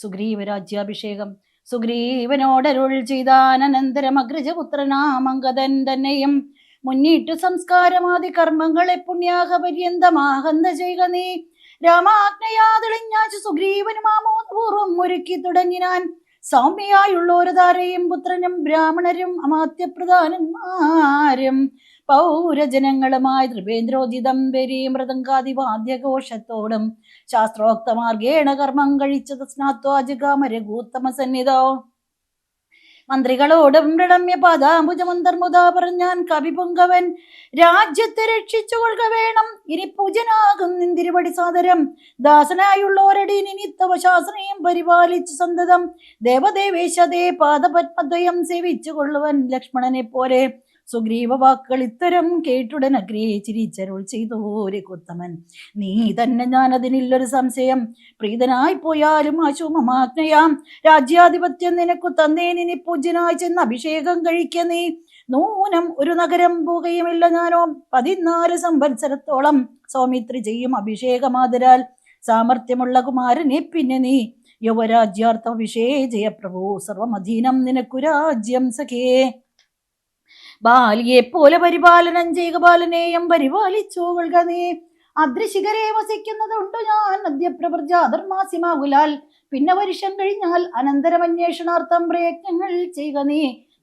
സുഗ്രീവരാജ്യാഭിഷേകം. സുഗ്രീവനോടരുൾ ചെയ്താനന്തരം അഗ്രജപുത്രനാമങ്കതൻ തന്നെയും. മുന്നിട്ടു സംസ്കാരമാദി കർമ്മങ്ങളെ പുണ്യാഹ പര്യന്തമാഹന്ത ചെയ്യുക നീ. രാമാജ്ഞയാതെളിഞ്ഞാച്ചു സുഗ്രീവനും ആമോദപൂർവം ഒരുക്കി തുടങ്ങിനാൻ. സൗമ്യയായുള്ളൊരു പുത്രനും ബ്രാഹ്മണരും അമാത്യപ്രധാനന്മാരും പൗരജനങ്ങളുമായി ത്രിപേന്ദ്രോചിതം വരി മൃദംഗാദിവാദ്യഘോഷത്തോടും ശാസ്ത്രോക്തമാർഗേണ കർമ്മം കഴിച്ചത് സ്നാത്വാജകാമരകൂത്തമ സന്നിധോ. മന്ത്രികളോടും മൃണമ്യ പാദാംബുജമന്തർമുദാ പറഞ്ഞാൻ കവിപുങ്കവൻ രാജ്യത്തെ രക്ഷിച്ചു കൊള്ളുക വേണം ഇനി പൂജനാകും നിന്തിരുപടി സാദരം. ദാസനായുള്ളോരടി നിനിത്തവ ശാസനയും പരിപാലിച്ചു സന്തതം. ദേവദേവേശതേ പാദപത്മദ്വയം സേവിച്ചു കൊള്ളുവൻ ലക്ഷ്മണനെ പോലെ. സുഗ്രീവ വാക്കുകൾ ഇത്തരം കേട്ടുടൻ അഗ്രേ ചിരിച്ചരുൾ ചെയ്തു ഒരു കുത്തമൻ. നീ തന്നെ ഞാൻ അതിനില്ലൊരു സംശയം. പ്രീതനായി പോയാലും ആശുമമാജ്ഞയാം രാജ്യാധിപത്യം നിനക്കു തന്നേനിനി പൂജ്യനായി ചെന്ന് അഭിഷേകം കഴിക്ക നീ. നൂനം ഒരു നഗരം പോകുകയുമില്ല ഞാനോ. പതിനാല് സംവത്സരത്തോളം സൗമിത്രി ചെയ്യും അഭിഷേകമാതരാൽ. സാമർഥ്യമുള്ള കുമാരനെ പിന്നെ നീ. യുവരാജ്യാർത്ഥ വിഷേ ജയപ്രഭു. സർവമധീനം നിനക്കു രാജ്യം സഖേ. ബാലിയെ പോലെ പരിപാലനം ചെയ്യുക ബാലനെയും പരിപാലിച്ചോ നീ അദൃശികരെ വസിക്കുന്നതുണ്ട് ഞാൻ. മധ്യപ്രവർജാധർമാസിമാകുലാൽ പിന്നെ വരുഷം കഴിഞ്ഞാൽ അനന്തരം അന്വേഷണാർത്ഥം പ്രയത്നങ്ങൾ ചെയ്യുക നീ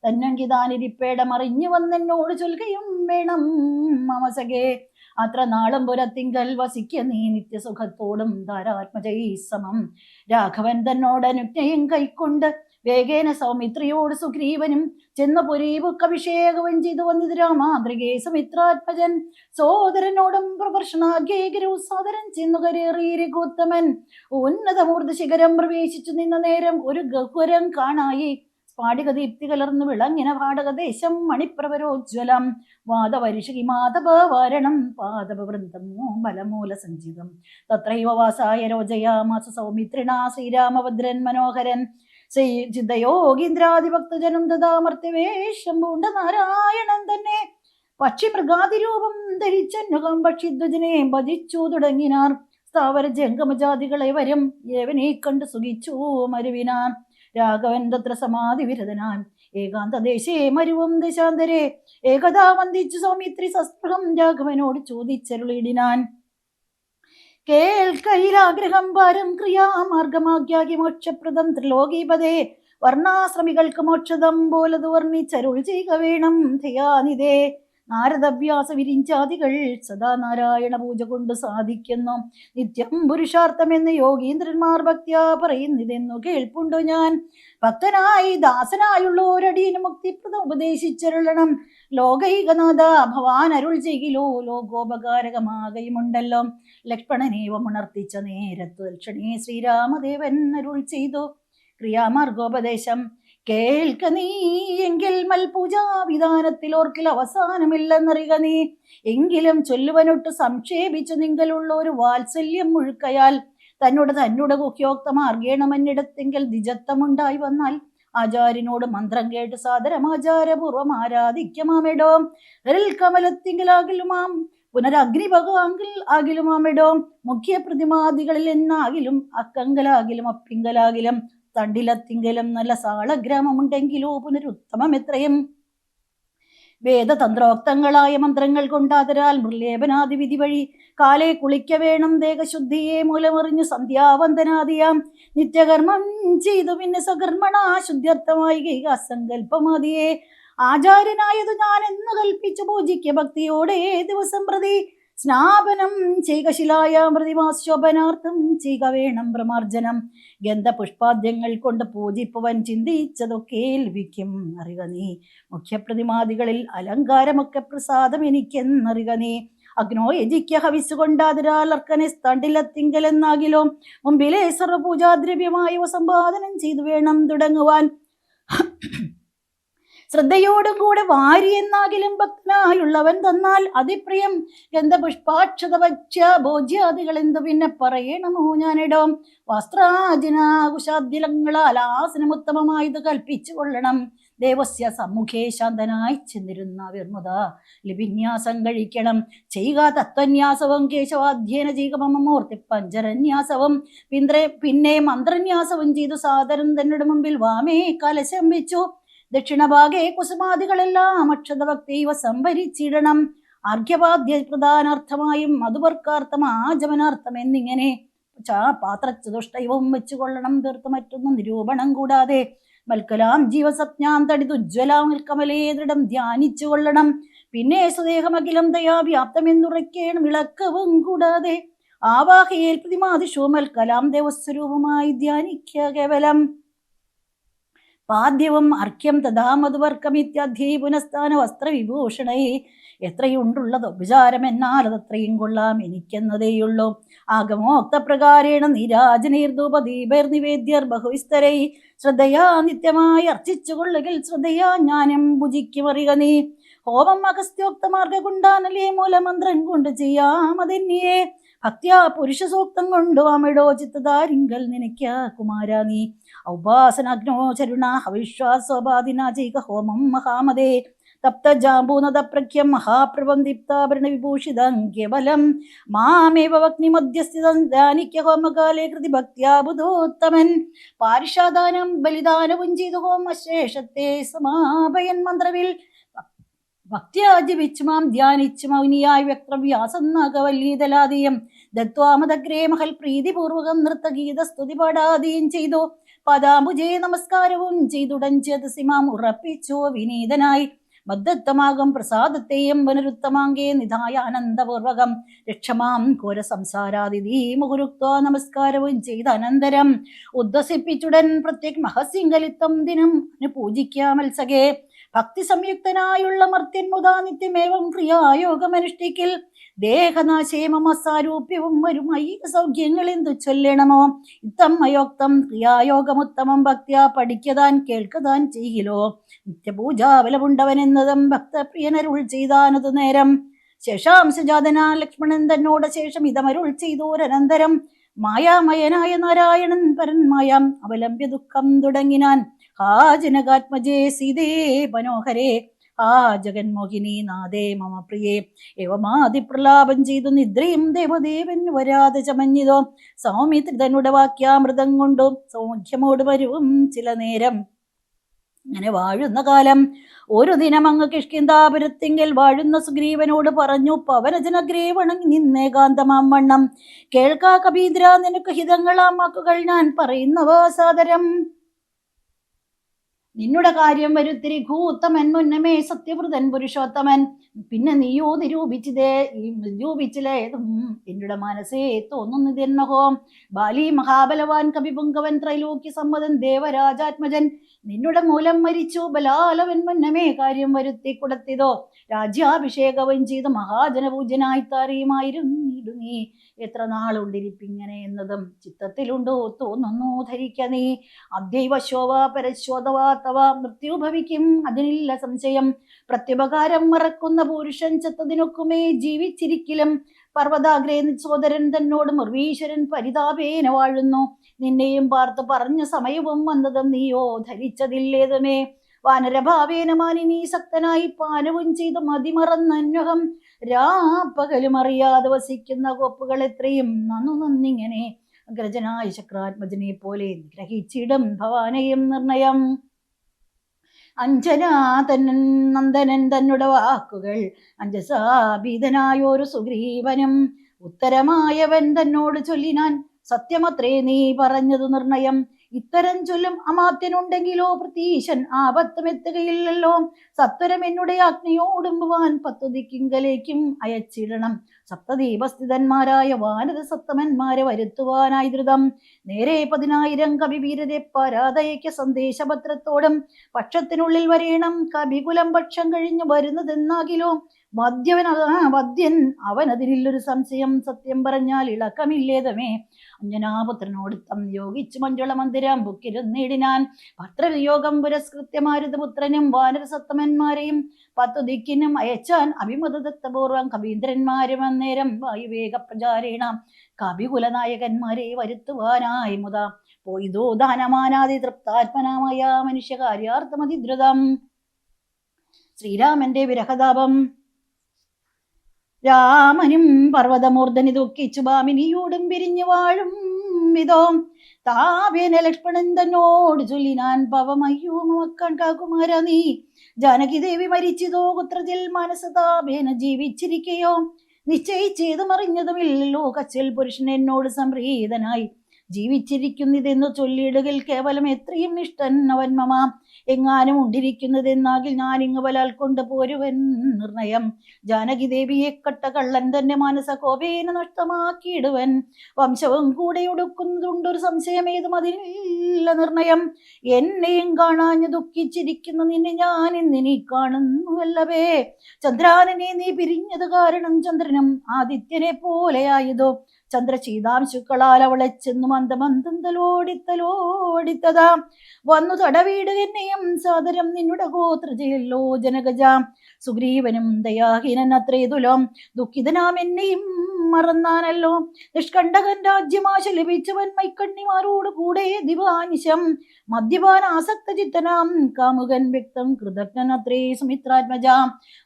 തന്നങ്കിതാനിരിപ്പേടം അറിഞ്ഞു വന്നെന്നോട് ചൊൽകയും വേണം മമസകേ അത്ര നാളും പുരത്തിങ്കൽ വസിക്ക നീ നിത്യസുഖത്തോടും ധാരാത്മജൈ സമം. രാഘവൻ തന്നോടനുജ്ഞയും കൈക്കൊണ്ട് വേഗേന സൗമിത്രിയോട് സുഗ്രീവനും ചെന്ന പുരീപുക്കഭിഷേകവും ചെയ്തു വന്നിത് രാമാന്ത്രികേ സുമിത്രാത്മജൻ സോദരനോടും പ്രദർശനാഗ്യഗിരു സാദരൻ ചെന്നു കരേറിയിരിക്കുത്തമൻ ഉന്നതമൂർദ്ധ ശിഖരം പ്രവേശിച്ചു നിന്ന നേരം ഒരു ഗഹ്വരം കാണായി. പാടിക ദീപ്തി കലർന്നു വിളങ്ങിന ഭാടകദേശം മണിപ്രവരോജ്വലം. വാദവരിഷി മാതപവാരണം പാദപവൃന്ദം ബലമൂല സഞ്ചിതം. തത്രൈവ വാസായ രോജയാമാസ സൗമിത്രിണ ശ്രീരാമഭദ്രൻ മനോഹരൻ. ചിന്തയോഗീന്ദ്രാദിഭക്തജനം ദദാമർത്യവേഷം പൂണ്ട നാരായണൻ തന്നെ. പക്ഷി മൃഗാതിരൂപം ധരിച്ചന്നുകം പക്ഷിധ്വജനെ ഭജിച്ചു തുടങ്ങിനാർ. സ്ഥാവര ജംഗമജാതികളെ വരും ഏവനെ കണ്ട് സുഖിച്ചു മരുവിനാൻ രാഘവൻ തത്ര സമാധി വിരതനാൻ ഏകാന്ത ദേശേ മരുവും ദശാന്തരെ. ഏകദാ വന്ദിച്ചു സൗമിത്രി സസ്പൃഹം രാഘവനോട് ചോദിച്ചരുളിടിനാൻ. കേൾക്കയിലാഗ്രഹം പാരം ക്രിയാമാർഗമാഗ്യാകി മോക്ഷപ്രദം ത്രിലോകീപതേ. വർണാശ്രമികൾക്ക് മോക്ഷതം പോലത് വർണിച്ചരുൾ ചെയ്യുക വേണം ധയാനിതേ. നാരദവ്യാസ വിരിഞ്ചാദികൾ സദാ നാരായണ പൂജ കൊണ്ട് സാധിക്കുന്നു. നിത്യം പുരുഷാർത്ഥമെന്ന് യോഗീന്ദ്രന്മാർ ഭക്തിയ പറയുന്നിതെന്നു കേൾപ്പുണ്ടു ഞാൻ. ഭക്തനായി ദാസനായുള്ള മുക്തിപ്രദം ഉപദേശിച്ചരുളണം. ലോകൈകനാഥ ഭവാൻ അരുൾ ചെയ്യിലോ? ലോകോപകാരകമാകയുമുണ്ടല്ലോ. ലക്ഷ്മണനേവം ഉണർത്തിച്ച നേരത്തു ലക്ഷണേ ശ്രീരാമദേവൻ അരുൾ ചെയ്തു? ക്രിയാമാർഗോപദേശം കേൾക്ക നീ. എങ്കിൽ മൽപൂജാ വിധാനത്തിൽ ഓർക്കിൽ അവസാനമില്ലെന്നറിയുക നീ. എങ്കിലും ചൊല്ലുവനൊട്ട് സംക്ഷേപിച്ചു നിങ്കലുള്ള ഒരു വാത്സല്യം മുഴുക്കയാൽ തന്നോട് തന്നോട് കുഹ്യോക്തമാർഗേണമെന്നിടത്തെങ്കിൽ ദ്വിജത്വമുണ്ടായി വന്നാൽ ആചാര്യനോട് മന്ത്രം കേട്ട് സാദരം ആചാരപൂർവം ആരാധിക്കമാമിടോ. കമലത്തിങ്കിലാകിലുമാം പുനരഗ്നിഭഗാങ്കിൽ ആകിലുമാമിടോം. മുഖ്യ പ്രതിമാദികളിൽ എന്നാകിലും അക്കങ്കലാകിലും അപ്പിങ്കലാകിലും തണ്ടിലത്തിങ്കലും നല്ല സാളഗ്രാമമുണ്ടെങ്കിലോ പുനരുത്തമം എത്രയും വേദതന്ത്രോക്തങ്ങളായ മന്ത്രങ്ങൾ കൊണ്ടാതരാൽ മൃലേപനാദി വിധി വഴി കാലെ കുളിക്ക വേണം ദേഹശുദ്ധിയെ മൂലമറിഞ്ഞു സന്ധ്യാവന്തനാദിയാം നിത്യകർമ്മം ചെയ്തു പിന്നെ സകർമ്മണ ശുദ്ധ്യർത്ഥമായി അസങ്കല്പമാതിയെ ആചാര്യനായതു ഞാൻ എന്ന് കൽപ്പിച്ചു പൂജിക്ക ഭക്തിയോടെ ദിവസം പ്രതി സ്നാപനം ചെയ്യുക ശിലായാം പ്രതിമാശോഭനാർത്ഥം ചെയ്യുക വേണം പ്രമാർജനം ഗന്ധപുഷ്പാദ്യങ്ങൾ കൊണ്ട് പൂജിപ്പവൻ ചിന്തിച്ചതൊക്കെ ലഭിക്കും അറിയുക നീ. മുഖ്യപ്രതിമാദികളിൽ അലങ്കാരമൊക്കെ പ്രസാദം എനിക്കെന്നറിയുക നീ. അഗ്നോ യജിക്ക ഹവിസ് കൊണ്ടാതിരാൽ അർക്കനെ തണ്ടിലത്തിങ്കലെന്നാകിലോ മുമ്പിലെ സർവപൂജാദ്രവ്യമായവ സമ്പാദനം ചെയ്തു വേണം തുടങ്ങുവാൻ. ശ്രദ്ധയോടും കൂടെ വാരി എന്നാകിലും ഭക്തനായുള്ളവൻ തന്നാൽ അതിപ്രിയം. ഗന്ധപുഷ്പാക്ഷത വച്ച ഭോജ്യാദികൾ എന്തു പിന്നെ പറയണമോ ഞാനിടം? വസ്ത്രാജനാകുശാദ്യലങ്ങളാൽ ആസനമുത്തമമായത് കൽപ്പിച്ചു കൊള്ളണം. ദേവസ്യ സമ്മുഖേ ശാന്തനായി ചെന്നിരുന്ന വിർമുത ലിപിന്യാസം കഴിക്കണം. ചെയ്യുക തത്വന്യാസവും കേശവാധ്യേന മൂർത്തി പഞ്ചരന്യാസവും. പിന്ദ്രെ പിന്നെ മന്ത്രന്യാസവും ചെയ്തു സാദരം തന്നോട് മുമ്പിൽ വാമേ കലശം വെച്ചു. ദക്ഷിണഭാഗേ കുസുമാദികളെല്ലാം അക്ഷതഭക്തിവ സംഭരിച്ചിടണം. അർഘ്യപാദ്യ പ്രധാനാർത്ഥമായും മധുവർക്കാർത്ഥം ആചമനാർത്ഥം എന്നിങ്ങനെ ചാ പാത്രചതുഷ്ടയവും വെച്ചുകൊള്ളണം തീർത്ത് മറ്റൊന്നും നിരൂപണം കൂടാതെ. മൽക്കലാം ജീവസപ്ഞാം തടിതുജ്വലാം കമലേ ദൃഢം ധ്യാനിച്ചു കൊള്ളണം പിന്നെ സ്വദേഹമഖിലം ദയാ വ്യാപ്തമെന്നുറയ്ക്കേണം വിളക്കവും കൂടാതെ. ആവാഹയേൽ പ്രതിമാതിഷു മൽക്കലാം ദേവസ്വരൂപമായി ധ്യാനിക്കുക കേവലം. പാദ്യവും അർഘ്യം തഥാ പുനസ്ഥാന വസ്ത്രവിഭൂഷണേ എത്രയുണ്ടുള്ളത് ഉപചാരം എന്നാൽ അതത്രയും കൊള്ളാം. എനിക്കെന്നതേയുള്ളൂ. ആഗമോക്തപ്രകാരേണ നീരാജനീർധൂപദീപൈർനിവേദ്യർ ബഹുവിസ്തരൈ. ശ്രദ്ധയാ നിത്യമായി അർച്ചിച്ചു കൊള്ളുകിൽ ശ്രദ്ധയാ ജ്ഞാനം ഭുജിക്കുമറിക നീ. ഹോമം അഗസ്ത്യോക്തമാർഗുണ്ടാനലേ മൂലമന്ത്രം കൊണ്ട് ചെയ്യാമതെന്നിയെ. ഭക്തിയാ പുരുഷ സൂക്തം കൊണ്ടു അമിടോ ചിത്തതാരിങ്കൽ നിനയ്ക്ക കുമാര നീ. ഔപാസനാഗ്നോ ചരുണ ഹോമം മഹാമതേ. തപ്തജാമ്പൂനദപ്രഖ്യം മഹാപ്രഭം ദീപ്താഭരണ വിഭൂഷിതം കേവലം മാമേവ വഗ്നി മധ്യസ്ഥിതം ധ്യാനിക്ക ഹോമകാലേ കൃതി ഭക്ത്യാ പാരിഷാദാനം ബലിദാനവും ചെയ്തു ഹോമശേഷത്തെ സമാപയൻ മന്ത്രവിൽ. ഭക്തിയാജപിച്ചു മാം ധ്യാനിച്ചു മൗനിയായി വ്യക്തവ്യാസന്നകവല്ലീതലാദിയം ദത്വാമതഗ്രേ മഹൽ പ്രീതിപൂർവകം നൃത്തഗീത സ്തുതി പാടാദിയും ചെയ്തു. പദാംബുജേ നമസ്കാരവും ചെയ്തുടഞ്ചത് സിമാം ഉറപ്പിച്ചോ. വിനീതനായി മദ്ദത്തമാകും പ്രസാദത്തെയും പുനരുത്തമാങ്കേ നിധായ ആനന്ദപൂർവകം രക്ഷമാം ഘോര സംസാരാതിഥി മുഹുരുക്ത നമസ്കാരവും ചെയ്ത അനന്തരം. ഉദ്വസിപ്പിച്ചുടൻ പ്രത്യേക മഹസിംഗലിത്തം ദിനം പൂജിക്കാമത്സകേ ഭക്തി സംയുക്തനായുള്ള മർത്യൻ മുതാ നിത്യമേവം ക്രിയായോഗമനുഷ്ഠിക്കിൽ ദേഹനാശേ മമ സാരൂപ്യവും വരും ഐക സൗഖ്യങ്ങൾ എന്തു ചൊല്ലണമോ? ഇത്തം അയോക്തം ക്രിയായോഗമുത്തമം ഭക്തിയാ പഠിക്കതാൻ കേൾക്കതാൻ ചെയ്യിലോ? നിത്യപൂജാബലമുണ്ടവൻ എന്നതും ഭക്തപ്രിയനരുൾ ചെയ്താനതു നേരം. ശേഷാംശജാതനാ ലക്ഷ്മണൻ തന്നോട് ശേഷം ഇതമരുൾ ചെയ്തോരനന്തരം. മായാമയനായ നാരായണൻ പരന്മായാം മായാം അവലംബ്യ ദുഃഖം തുടങ്ങിനാൻ. ഹാ ജനകാത്മജേ സീതേ മനോഹരേ ആ ജഗന്മോഹിനി നാദേ മമ പ്രിയേ. ഏവമാതിപ്രലാപം ചെയ്തു നിദ്രയും ദേവദേവൻ വരാതെ ചമഞ്ഞിതോ. സൗമിത്രിതനുടെ വാക്യാമൃതം കൊണ്ടും സൗഖ്യമോട് വരും ചില നേരം. അങ്ങനെ വാഴുന്ന കാലം ഒരു ദിനം അങ്ങ് കിഷ്കിന്താപുരത്തിങ്കിൽ വാഴുന്ന സുഗ്രീവനോട് പറഞ്ഞു പവനജനഗ്രേ വണങ്ങി നിന്നേകാന്തമാം വണ്ണം. കേൾക്കാ കബീന്ദ്ര നിനക്ക് ഹിതങ്ങളാം വാക്കുകൾ ഞാൻ പറയുന്നവ സാദരം. നിന്നുടെ കാര്യം വരുത്തിരി ഘൂത്തമൻ മുന്നമേ സത്യവൃതൻ പുരുഷോത്തമൻ. പിന്നെ നീയോ ഈ നിരൂപിച്ചിലേതും എന്നുടെ മനസ്സേ തോന്നുന്നു ജന്മഹോ. ബാലി മഹാബലവാൻ കവിപുങ്കവൻ ത്രൈലോക്യ സമ്മതൻ ദേവരാജാത്മജൻ. നിന്നുടെ മൂലം മരിച്ചു ബലാലവൻ മുന്നമേ കാര്യം വരുത്തി കൊടുത്തിതോ. രാജ്യാഭിഷേകവും ചെയ്ത് മഹാജനപൂജനായി താറിയുമായിരുന്നു നീ എത്ര നാളുണ്ടിരിപ്പിങ്ങനെ എന്നതും ചിത്തത്തിലുണ്ടോ തോന്നുന്നു ധരിക്ക നീ. അദ്വൈവ ശോഭ പരശോധവാ തവ മൃത്യു ഭവിക്കും. അതിനില്ല സംശയം. പ്രത്യുപകാരം മറക്കുന്ന പുരുഷൻ ചത്തതിനൊക്കുമേ ജീവിച്ചിരിക്കലും. പർവതാഗ്രേ സോദരൻ തന്നോട് മുർവീശ്വരൻ പരിതാപേന വാഴുന്നു. നിന്നെയും പാർത്ത് പറഞ്ഞ സമയവും വന്നതും നീയോ ധരിച്ചതില്ലേതുമേ. വാനരഭാവേന മാനിനീ സക്തനായി പാനവും ചെയ്ത് മതിമറന്നന്വഹം രാപ്പകലും അറിയാതെ വസിക്കുന്ന കോപ്പുകൾ എത്രയും നന്നു നന്നിങ്ങനെ അഗ്രജനായ ശക്രാത്മജനെ പോലെ ഗ്രഹിച്ചിടും ഭവാനയും നിർണയം. അഞ്ജനാതനൻ നന്ദനൻ തന്നുടെ വാക്കുകൾ അഞ്ജസാഭീതനായോരു സുഗ്രീവനും. ഉത്തരമായവൻ തന്നോട് ചൊല്ലിനാൻ സത്യമത്രേ നീ പറഞ്ഞതു നിർണയം. ഇത്തരം ചൊല്ലും അമാത്യനുണ്ടെങ്കിലോ പ്രതീശൻ ആപത്തുമെത്തുകയില്ലല്ലോ. സത്വരം എന്നുടെ അഗ്നിയോടുമ്പുവാൻ പത്തുതിക്കിങ്കലേക്കും അയച്ചിടണം. സപ്തദീപസ്ഥിതന്മാരായ വാനര സത്തമന്മാരെ വരുത്തുവാനായി ധൃതം നേരെ പതിനായിരം കവിവീരരെ പരാതയ്ക്ക് സന്ദേശപത്രത്തോടും പക്ഷത്തിനുള്ളിൽ വരേണം. കവികുലം പക്ഷം കഴിഞ്ഞു വരുന്നതെന്നാകിലോ? വദ്യവൻ വദ്യൻ അവനതിനില്ലൊരു സംശയം സത്യം പറഞ്ഞാൽ ഇളക്കമില്ലേതമേ? അഞ്ജനാപുത്രനോട് തം യോഗിച്ചു മഞ്ജുള മന്ദിരം ബുക്കിരുന്നിടിനാൻ പത്രവിയോഗം പുരസ്കൃത്യ മാരുതപുത്രനും വാനരസത്തമന്മാരെയും പത്തു ദിക്കിനും അയച്ചാൻ അഭിമതദത്തപൂർവം കവീന്ദ്രന്മാരും അന്നേരം വായുവേഗ പ്രചാരേണ കവികുലനായകന്മാരെ വരുത്തുവാനായി മുത. പോയിതോ ദാനമാനാതി തൃപ്താത്മനാമായ മനുഷ്യകാര്യാർത്ഥമതിദ്രുതം ശ്രീരാമന്റെ വിരഹതാപം. രാമനും പർവതമൂർധനി ദുഃഖിച്ചു ഭാമിനിയോടും പിരിഞ്ഞു വാഴും വിധോ താപേന ലക്ഷ്മണൻ തന്നോട് ചൊല്ലിനാൻ പവമയ്യോ മക്കാൻ കാക്കുമാര നീ. ജാനകി ദേവി മരിച്ചതോ പുത്രത്തിൽ മനസ്സ് താപേന ജീവിച്ചിരിക്കയോ. നിശ്ചയിച്ചേതും അറിഞ്ഞതുമില്ലല്ലോ കച്ചൽ പുരുഷൻ എന്നോട് സംപ്രീതനായി. ജീവിച്ചിരിക്കുന്നിതെന്ന് ചൊല്ലിയിടുകിൽ കേവലം എത്രയും ഇഷ്ടൻ അവൻ മമ. എങ്ങാനും ഉണ്ടിരിക്കുന്നതെന്നാകിൽ ഞാൻ ഇങ്ങ് വലാൽ കൊണ്ട് പോരുവൻ നിർണയം. ജാനകി ദേവിയെ കട്ട കള്ളൻ തന്നെ മാനസ കോപേന നഷ്ടമാക്കിയിടുവൻ. വംശവും കൂടെ ഒടുക്കുന്നതുണ്ടൊരു സംശയം ഏതും അതിനില്ല നിർണയം. എന്നെയും കാണാഞ്ഞ് ദുഃഖിച്ചിരിക്കുന്ന നിന്നെ ഞാൻ ഇന്നിനി കാണുന്നുവല്ലവേ. ചന്ദ്രാനനെ നീ പിരിഞ്ഞത് കാരണം ചന്ദ്രനും ആദിത്യനെ പോലെയായതോ ചന്ദ്രശീതാംശുക്കളാൽ അവളെ ചെന്നു മന്ദമന്ദം തലോടിത്തലോടിത്തതാ വന്നു തടവീട് എന്നെയും സാദരം നിന്നുടെ ഗോത്രജയല്ലോ ജനകജ സുഗ്രീവനും ദയാഹീനൻ അത്രേ തുലം. ദുഃഖിതനാം എന്നെയും മറന്നാനല്ലോ. നിഷ്കണ്ടകൻ രാജ്യമാശ ലഭിച്ചവൻ മൈക്കണ്ണിമാരോട് കൂടെ ദിവാനിശം. മദ്യപാന ആസക്ത ചിത്തനാം കാമുകൻ വ്യക്തം കൃതജ്ഞൻ അത്രേ സുമിത്രാത്മജ.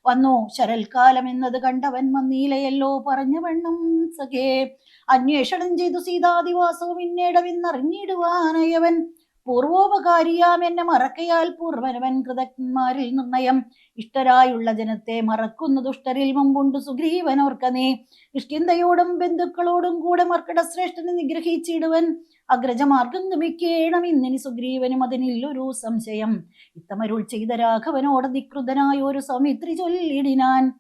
വന്നു ശരൽക്കാലം എന്നത് കണ്ടവൻ മന്നീലയല്ലോ പറഞ്ഞ വണ്ണം സഖേ. അന്വേഷണം ചെയ്തു സീതാദിവാസവും ഇന്നേടമെന്നറിഞ്ഞിടുവാനയവൻ പൂർവോപകാരിയാം എന്നെ മറക്കയാൽ പൂർവനവൻ കൃതജ്ഞന്മാരിൽ നിർണയം. ഇഷ്ടരായുള്ള ജനത്തെ മറക്കുന്ന ദുഷ്ടരിൽ മുമ്പുണ്ട് സുഗ്രീവനോർക്കനേ നീ ഇഷ്ടിന്തയോടും ബന്ധുക്കളോടും കൂടെ മർക്കട ശ്രേഷ്ഠനെ നിഗ്രഹിച്ചിടുവൻ. അഗ്രജമാർഗം ഗമിക്കേണം ഇന്നിനി സുഗ്രീവനും അതിനില്ലൊരു സംശയം. ഇത്തമരുൾ ചെയ്ത രാഘവനോട് ധികൃതനായ ഒരു സൗമിത്രി ചൊല്ലിടിനാൻ.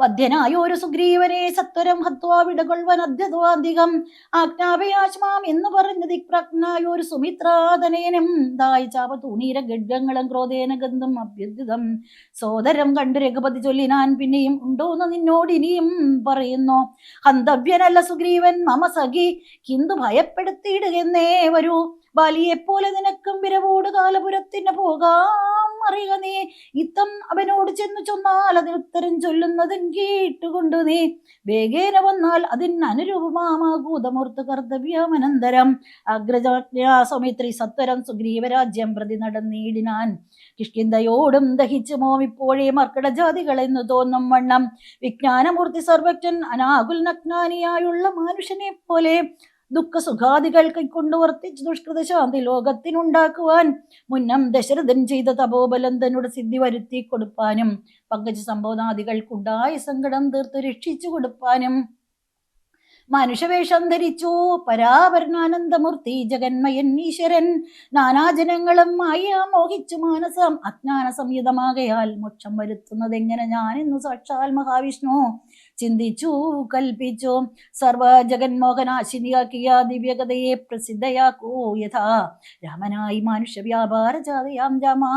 വധ്യനായ ഒരു സുഗ്രീവനെ സത്വരം ഹത്വാ വിടകൊള്ളുവൻ അധ്യത്വാധികം ആജ്ഞാപയാശ്മാം എന്ന് പറഞ്ഞ ദിക്പ്രജ്ഞായോരു സുമിത്രാതനേനം. സുമിത്രാതനയനും ദായി ചാപത്തൂണീര ഗഡ്ഗങ്ങളും ക്രോധേന ഗന്ധം അഭ്യർത്ഥിതം. സോദരം കണ്ടു രഘുപതി ചൊല്ലിനാൻ പിന്നെയും ഉണ്ടോന്ന് നിന്നോട് ഇനിയും പറയുന്നു. ഹന്തവ്യനല്ല സുഗ്രീവൻ മമ സഖി കിന്തു ഭയപ്പെടുത്തിയിടുകെന്നേ വരൂ. ബാലിയെപ്പോലെ നിനക്കും വിരവോട് കാലപുരത്തിന് പോകാം. അറിയുക നീ. ഇത്തം അവനോട് ചെന്നു ചൊന്നാൽ അതിന് ഉത്തരം ചൊല്ലുന്നതും കേട്ടുകൊണ്ടു നീ. വേഗേന വന്നാൽ അതിന് അനുരൂപമാകൂതമൂർത്ത് കർത്തവ്യമനന്തരം. അഗ്രജാജ്ഞാ സൗമിത്രി സത്വരം സുഗ്രീവരാജ്യം പ്രതി നടന്നീടിനാൻ കിഷ്കിന്തയോടും ദഹിച്ചു മോമിപ്പോഴേ മർക്കട എന്ന് തോന്നും വണ്ണം. വിജ്ഞാനമൂർത്തി സർവജ്ഞൻ അനാകുൽ നഗ്നാനിയായുള്ള മനുഷ്യനെ പോലെ ദുഃഖസുഖാദികൾ കൈക്കൊണ്ടു വർത്തിച്ച് ദുഷ്കൃത ശാന്തി ലോകത്തിനുണ്ടാക്കുവാൻ മുന്നം ദശരഥൻ ചെയ്ത തപോബലം സിദ്ധി വരുത്തി കൊടുപ്പാനും പങ്കജ സംബോധനാദികൾക്കുണ്ടായ സങ്കടം തീർത്തു രക്ഷിച്ചു കൊടുപ്പാനും. മനുഷ്യവേഷം ധരിച്ചു. പരാപരനാനന്ദമൂർത്തി ജഗന്മയൻ ഈശ്വരൻ. നാനാജനങ്ങളും മായ മോഹിച്ചു മാനസം. അജ്ഞാന സംയുതമാകയാൽ മോക്ഷം വരുത്തുന്നത് എങ്ങനെ ഞാൻ ഇന്ന് സാക്ഷാൽ മഹാവിഷ്ണു. ചിന്തിച്ചു കൽപ്പിച്ചു. സർവ ജഗന്മോഹനാശിനിയാക്കിയ ദിവ്യകഥയെ പ്രസിദ്ധയാക്കൂ യഥാ. രാമനായി മനുഷ്യ വ്യാപാര ജാതയാം രാമാ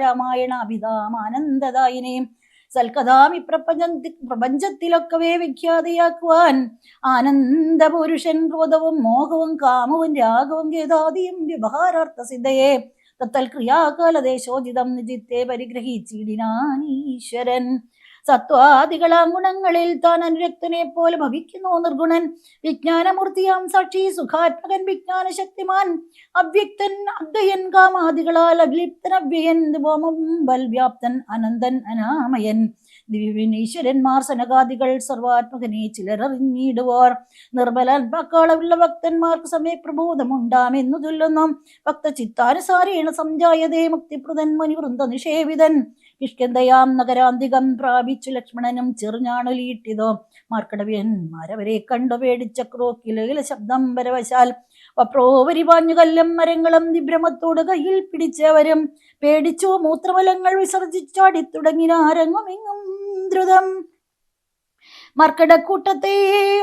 രാമായണാഭിതാം സൽകഥാമി പ്രപഞ്ച പ്രപഞ്ചത്തിലൊക്കവേ വിഖ്യാതയാക്കുവാൻ ആനന്ദപുരുഷൻ ക്രോധവും മോഹവും കാമവും രാഗവും ഗേതാദിയും വ്യവഹാരാർത്ഥ സിദ്ധയെ തത്തൽ ക്രിയാകാലദേശോചിതം നിജിത്തെ പരിഗ്രഹിച്ചിടിനാൻ ഈശ്വരൻ. സത്വാദികളാം ഗുണങ്ങളിൽ താൻ അനുരക്തനെ പോലെ ഭവിക്കുന്നു നിർഗുണൻ. വിജ്ഞാനമൂർത്തിയാം സാക്ഷി സുഖാത്മകൻ വിജ്ഞാന ശക്തിമാൻ അവ്യക്തൻ അദ്വയൻ കാമാദികളാൽ അഗ്ലിപ്തൻ അവ്യയൻ ദിവോമം ബൽവ്യാപ്തൻ അനന്തൻ അനാമയൻ. ദിവ്യനീശ്വരന്മാർ സനകാദികൾ സർവാത്മകനെ ചിലരറിഞ്ഞിടുവാർ. നിർമ്മലാത്മാക്കളമുള്ള ഭക്തന്മാർക്ക് സമയപ്രബോധമുണ്ടാമെന്നു ചൊല്ലുന്നു. ഭക്ത ചിത്താനുസാരേണ സംജായതേ മുക്തിപ്രദൻ മുനിവൃന്ദ നിഷേവിതൻ കിഷ്കന്തയാം നഗരാന്തികം പ്രാപിച്ചു ലക്ഷ്മണനും ചെറുഞ്ഞാണുലീട്ടിതോ മാർക്കടവ്യന്മാരവരെ കണ്ടു പേടിച്ച ക്രോക്കിലയില ശബ്ദം പരവശാൽ വപ്രോവരി പാഞ്ഞു കല്ലും മരങ്ങളും വിഭ്രമത്തോട് കയ്യിൽ പിടിച്ചവരും പേടിച്ചു മൂത്രമലങ്ങൾ വിസർജിച്ചാടി തുടങ്ങിനാരങ്ങും എങ്ങും ദ്രുതം. മർക്കടക്കൂട്ടത്തെ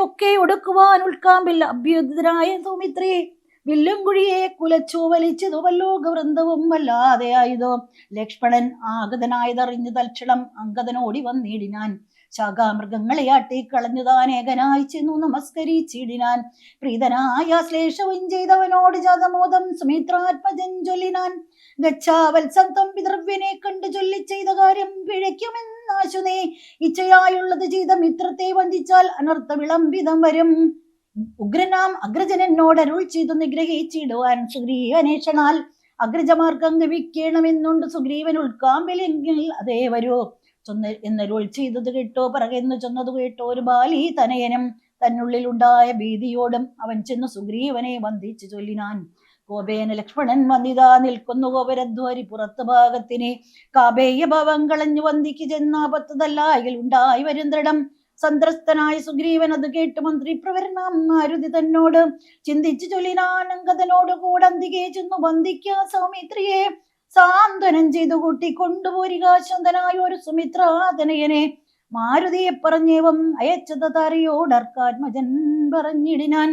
ഒക്കെ ഒടുക്കുവാൻ ഉൾക്കാമ്പിൽ അഭ്യുദ്ധരായ സൗമിത്രി വില്ലുംകുഴിയെ കുലച്ചു വലിച്ചതുവല്ലോ ഗവൃന്ദവും വല്ലാതെയായതോ ലക്ഷ്മണൻ ആഗതനായതറിഞ്ഞു തൽക്ഷണം അങ്കദനോടി വന്നിടിനാൻ. ശാഖാമൃഗങ്ങളെ ആട്ടിക്കളഞ്ഞുതാൻ ഏകനായി ചെന്നു നമസ്കരിച്ചിടിനാൻ. പ്രീതനായ ശ്ലേഷവും ചെയ്തവനോട് ജാതമോദം സുമിത്രാത്മജൻ ചൊല്ലിനാൻ. ഗച്ഛാവത്സന്തം പിതൃവ്യനെ കണ്ടു ചൊല്ലി ചെയ്ത കാര്യം പിഴയ്ക്കുമെന്നാശുനേ. ഇച്ഛയായുള്ളത് ചെയ്ത മിത്രത്തെ വഞ്ചിച്ചാൽ അനർത്ഥ വിളംബിതം വരും. ഉഗ്രനാം അഗ്രജനോട് അരുൾ ചെയ്തു നിഗ്രഹിച്ചിടുവാൻ സുഗ്രീവനേഷണാൽ അഗ്രജമാർഗം ഗവിക്കണമെന്നുണ്ട് സുഗ്രീവൻ ഉൾക്കാമ്പിലെങ്കിൽ അതേ വരൂ. ചൊന്ന് എന്നരുൾ ചെയ്തത് കേട്ടോ പറകെന്നു ചൊന്നത് കേട്ടോ ഒരു ബാലി തനയനും. തന്നുള്ളിൽ ഉണ്ടായ ഭീതിയോടും അവൻ ചെന്ന് സുഗ്രീവനെ വന്ദിച്ചു ചൊല്ലിനാൻ. കോപേന ലക്ഷ്മണൻ വന്നിതാ നിൽക്കുന്നു കോപരധ്വരി പുറത്തു ഭാഗത്തിനെ. കാബേയ ഭവം കളഞ്ഞു വന്ദിക്ക് ചെന്നാപത്തതല്ലായകൾ ഉണ്ടായി വരുന്നിടം സന്ത്രസ്തനായ സുഗ്രീവൻ അത് കേട്ട് മന്ത്രി പ്രവരണം മാരുതി തന്നോട് ചിന്തിച്ചു ചൊല്ലിനാനങ്കതനോട് കൂടന്തികെ ചെന്നു വന്ദിക്ക സൗമിത്രിയെ. സാന്ത്വനം ചെയ്തു കൂട്ടി കൊണ്ടുപോരിക ശന്തനായ ഒരു സുമിത്രാതനയനെ. മാരുതിയെ പറഞ്ഞേവം അയച്ചത് താരയോടർക്കാത്മജൻ പറഞ്ഞിടിനാൻ.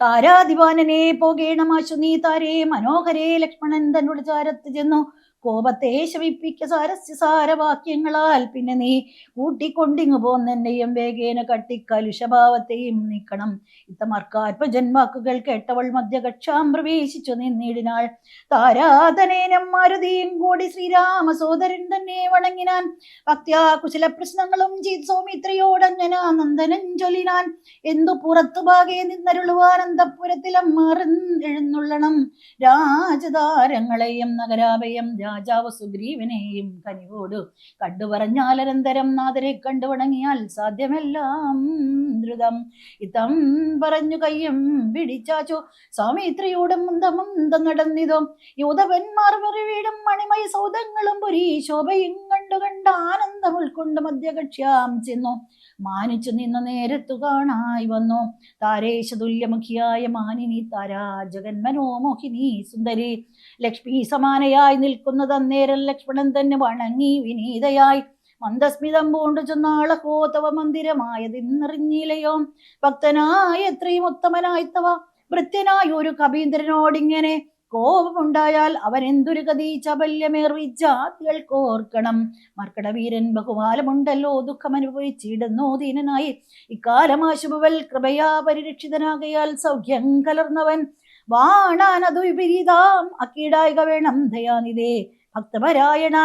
താരാധിപാനനെ പോകേണമാശു നീ താരേ. മനോഹരേ ലക്ഷ്മണൻ തന്നോട് ചാരത്ത് ചെന്നു കോപത്തെ ശമിപ്പിക്ക സാരസ്യ സാരവാക്യങ്ങളാൽ പിന്നെ നീ കൂട്ടിക്കൊണ്ടിങ്ങു പോന്നെന്നെയും വേഗേന കട്ടിക്കലുഷഭാവത്തെയും നീക്കണം. ഇത്തമർക്കാർപ്പ ജന്മാക്കുകൾ കേട്ടവൾ മധ്യകക്ഷാം പ്രവേശിച്ചു നിന്നിടിനാൾ. താരാധനേനം മാരുതിയും കൂടി ശ്രീരാമ സോദരൻ തന്നെ വണങ്ങിനാൻ. ഭക്തിയാ കുശല പ്രശ്നങ്ങളും ചെയ്ത് സൗമിത്രയോടഞ്ഞന നന്ദനൻ ചൊല്ലിനാൻ. എന്തു പുറത്തു ഭാഗെ നിന്നരുളുവാനന്തപുരത്തിലും എഴുന്നള്ളണം. രാജതാരങ്ങളെയും നഗരാഭയം രാജാവ് സുഗ്രീവനെയും കനിവോട് കണ്ടു പറഞ്ഞാലനന്തരം നാദരെ കണ്ടു വണങ്ങിയാൽ സാധ്യമെല്ലാം. ദ്രുതം ഇത്തം പറഞ്ഞു കയ്യും പിടിച്ചാച്ചു. സാമിത്രിയോടും മുന്തമുന്തം നടന്നിതോ യൂതവന്മാർ വീടും മണിമയ സൗദങ്ങളും പുരി ശോഭയും കണ്ടു കണ്ട ആനന്ദം ഉൾക്കൊണ്ട് മധ്യകക്ഷ്യാം ചെന്നു. മാനിച്ചു നിന്ന നേരത്തു കാണായി വന്നു. താരേശ തുല്യമുഖിയായ മാനിനി താരാ ജഗന്മനോമോഹിനി സുന്ദരി. ലക്ഷ്മി സമാനയായി നിൽക്കുന്നത് അന്നേരം ലക്ഷ്മണൻ തന്നെ വണങ്ങി വിനീതയായി. മന്ദസ്മിതം പൂണ്ടു ചെന്നാളഹോ തവ മന്ദിരമായതിന്നറിഞ്ഞില്ലയോ ഭക്തനായ എത്രയും ഉത്തമനായി തവ ഭൃത്യനായ ഒരു കവീന്ദ്രനോടിങ്ങനെ കോപമുണ്ടായാൽ അവൻ എന്തൊരു ഗതി? ചബല്യമേർവിജാതികൾക്ക് ഓർക്കണം മർക്കടവീരൻ ബഹുമാലമുണ്ടല്ലോ ദുഃഖം അനുഭവിച്ചിടുന്നു ദീനനായി ഇക്കാലമാശുഭവൽ കൃപയാ പരിരക്ഷിതനാകയാൽ സൗഖ്യം കലർന്നവൻ. വാണാനതു വിപരീതാം. അക്കീടായിക വേണം ദയാനിതേ ഭക്തപരായണ.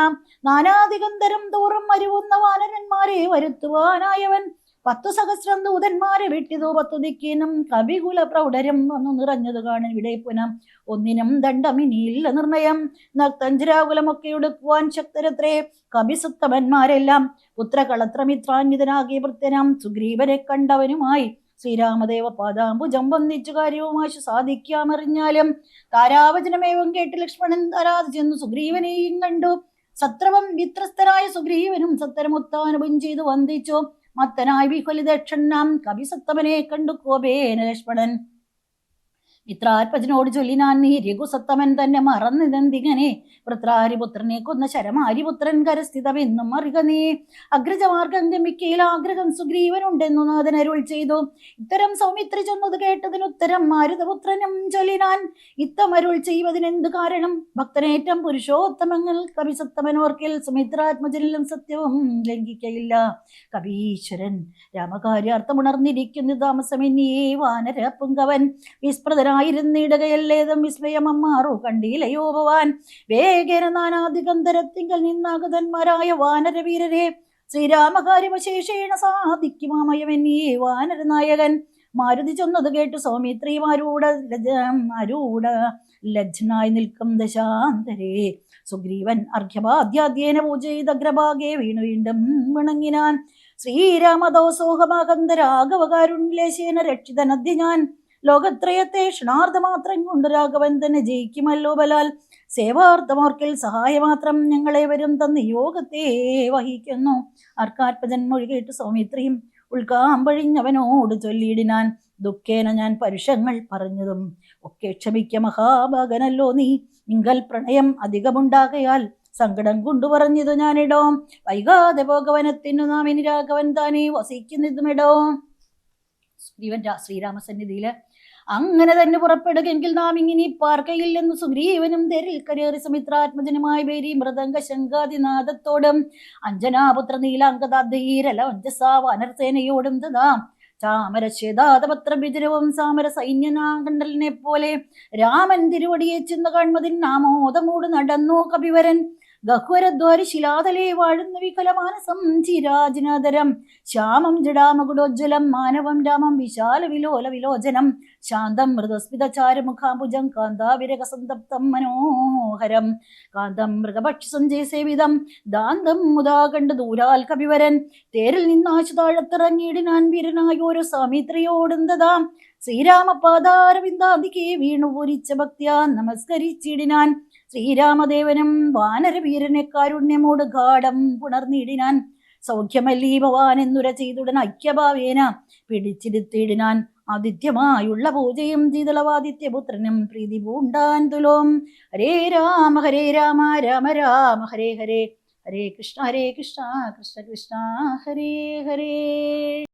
നാനാദിഗന്ധരം തോറും അരുവുന്ന വാനരന്മാരെ വരുത്തുവാനായവൻ. പത്തു സഹസ്രം ദൂതന്മാരെ വെട്ടിതോ പത്തു ദിക്കിനും കവികുല പ്രൗഢരും വന്നു നിറഞ്ഞത് കാണും ഇവിടെ പുനം ഒന്നിനും ദണ്ഡമിനിയില്ല നിർണയം. നക്തഞ്ചരാകുലമൊക്കെ എടുക്കുവാൻ ശക്തരത്രേ കവിസുത്തമന്മാരെല്ലാം. പുത്രകളത്രമിത്രാന്വിതനാകിയ വൃത്തനാം സുഗ്രീവനെ കണ്ടവനുമായി ശ്രീരാമദേവ പാദാംബുജം വന്ദിച്ചു കാര്യവുമാശു സാധിക്കാമറിഞ്ഞാലും താരാവചനമേവം കേട്ട് ലക്ഷ്മണൻ ആരാധിച്ചെന്നു ചെന്നു സുഗ്രീവനെയും കണ്ടു. സത്രവം വിത്രസ്തരായ സുഗ്രീവനും സത്തരമുത്താനുഭം ചെയ്തു വന്ദിച്ചു. മത്തനായി വിഹുലിദക്ഷനാം കവിസത്തമനെ കണ്ടു കോപേന ലക്ഷ്മണൻ മിത്രാത്മജനോട് ചൊല്ലിനാൻ നീ രഘുസത്തമൻ തന്നെ മറന്നിതെന്തിങ്ങനെ? വൃത്രാരിപുത്രനെ കൊന്ന ശരമാരിപുത്രൻ കരസ്ഥിതമെന്നും അറിക നീ അഗ്രജമാർഗം ഗമിക്കയിൽ ആഗ്രഹം സുഗ്രീവനുണ്ടെന്നു നാഥൻ അരുൾ ചെയ്തു. ഇത്തരം സൗമിത്രി ചെന്നത് കേട്ടതിന് ഉത്തരം മാരുതപുത്രനും ചൊല്ലിനാൻ ഇത്തമരുൾ ചെയ്യുവതിനെന്ത് കാരണം? ഭക്തനേറ്റം പുരുഷോത്തമങ്ങൾ കവിസത്തമനോർക്കിൽ സുമിത്രാത്മജനിലും സത്യവും ലംഘിക്കയില്ല. കവീശ്വരൻ രാമകാര്യാർത്ഥമുണർന്നിരിക്കുന്നു താമസമെന്നിയേ വാനര പുങ്കവൻ വിസ്മൃതനായിരുന്നിടുകയല്ലേതും വിസ്മയമമ്മാറു കണ്ടിയിലയോ ഭവാൻ വേഗന നാനാധികന്ധരത്തിങ്കൽ നിന്നാഗതന്മാരായ വാനരവീരരെ ശ്രീരാമകാര്യമശേഷേണ വാനര വാനരനായകൻ. മാരുതി ചൊന്നത് കേട്ടു സൗമിത്രിമാരൂഢ മാരൂഢ ലജ്ജനായി നിൽക്കും ദശാന്തരേ. സുഗ്രീവൻ അർഘ്യപാദ്യാദ്യേന പൂജ ചെയ്ത് അഗ്രഭാഗേ വീണു വീണ്ടും വിണങ്ങിനാൻ. ശ്രീരാമദോസോഹമാകന്ധരാഘവകാരുണ്യലേശേന രക്ഷിതനദ്യ ഞാൻ. ലോകത്രയത്തെ ക്ഷണാർത്ഥമാത്രം കൊണ്ട് രാഘവൻ തന്നെ ജയിക്കുമല്ലോ ബലാൽ. സേവാർത്ഥമോർക്കിൽ സഹായമാത്രം ഞങ്ങളെ വരും തന്ന് യോഗത്തെ വഹിക്കുന്നു. അർക്കാത്മജൻ മൊഴി കേട്ട് സൗമിത്രിയും ഉൾക്കാമ്പഴിഞ്ഞവനോട് ചൊല്ലിയിടിനാൻ ദുഃഖേന ഞാൻ പരുഷങ്ങൾ പറഞ്ഞതും. ഒക്കെ ക്ഷമിക്ക മഹാഭാഗനല്ലോ നീ. നിങ്കൽ പ്രണയം അധികമുണ്ടാകയാൽ സങ്കടം കൊണ്ടു പറഞ്ഞതു ഞാനിടോ. വൈകാതെ ഭോഗവനത്തിനു നാം ഇനി രാഘവൻ താനേ വസിക്കുന്നതുമിടോ. ശ്രീവൻ ശ്രീരാമസന്നിധിയിൽ അങ്ങനെ തന്നെ പുറപ്പെടുകെങ്കിൽ നാം ഇങ്ങനെ പാർക്കയില്ലെന്ന് സുഗ്രീവനും തെരിൽ കരേറി സുമിത്രാത്മജനുമായി പേരി മൃദംഗ ശങ്കാതിനാഥത്തോടും അഞ്ജനാപുത്ര നീലാങ്കധാധീരല വഞ്ചസ വാനരസേനയോടും തഥാ ചാമരശ്വേതാതപത്ര ബിജുരവും സാമര സൈന്യനാകണ്ടലിനെ പോലെ രാമൻ തിരുവടിയെ ചെന്ന് കാൺമതിൻ നാമോദമൂട് നടന്നു കപിവരൻ ഗഹ്വരദ്വാര ശിലാതലേ വാഴുന്ന വികലമാനസം ചിരാജനാദരം. ശ്യാമം ജഡാമകുടോജ്വലം മാനവം രാമം വിശാല വിലോല വിലോചനം ശാന്തം മൃദസ്മിതചാരുമുഖാംബുജം കാന്താവിരകസന്തപ്തം മനോഹരം. കാന്തം മൃഗപക്ഷി സഞ്ജയസേവിതം ദാന്തം മുതാ കണ്ട് ദൂരാൽ കവിവരൻ. തേരിൽ നിന്നാശു താഴത്തിറങ്ങിയിടിനാൻ വീരനായോരു സാമിത്രിയോടുന്നതാം. ശ്രീരാമപാദാരവിന്ദാന്തിക്ക് വീണു പൂരിച്ച ഭക്തിയാ നമസ്കരിച്ചിടിനാൻ. ശ്രീരാമദേവനും വാനരവീരനെ കാരുണ്യമോട് ഗാഠം പുണർന്നിടിനാൻ. സൗഖ്യമല്ലീ ഭവാൻ എന്നുര ചെയ്തുടൻ ഐക്യഭാവേന പിടിച്ചിരുത്തിയിടിനാൻ ആദിത്യമായുള്ള പൂജയും ജീതളവാദിത്യപുത്രനും പ്രീതി പൂണ്ടാൻ തുലോം. ഹരേ രാമ ഹരേ രാമ രാമ രാമ ഹരേ ഹരേ. ഹരേ കൃഷ്ണ ഹരേ കൃഷ്ണ കൃഷ്ണ കൃഷ്ണ ഹരേ ഹരേ.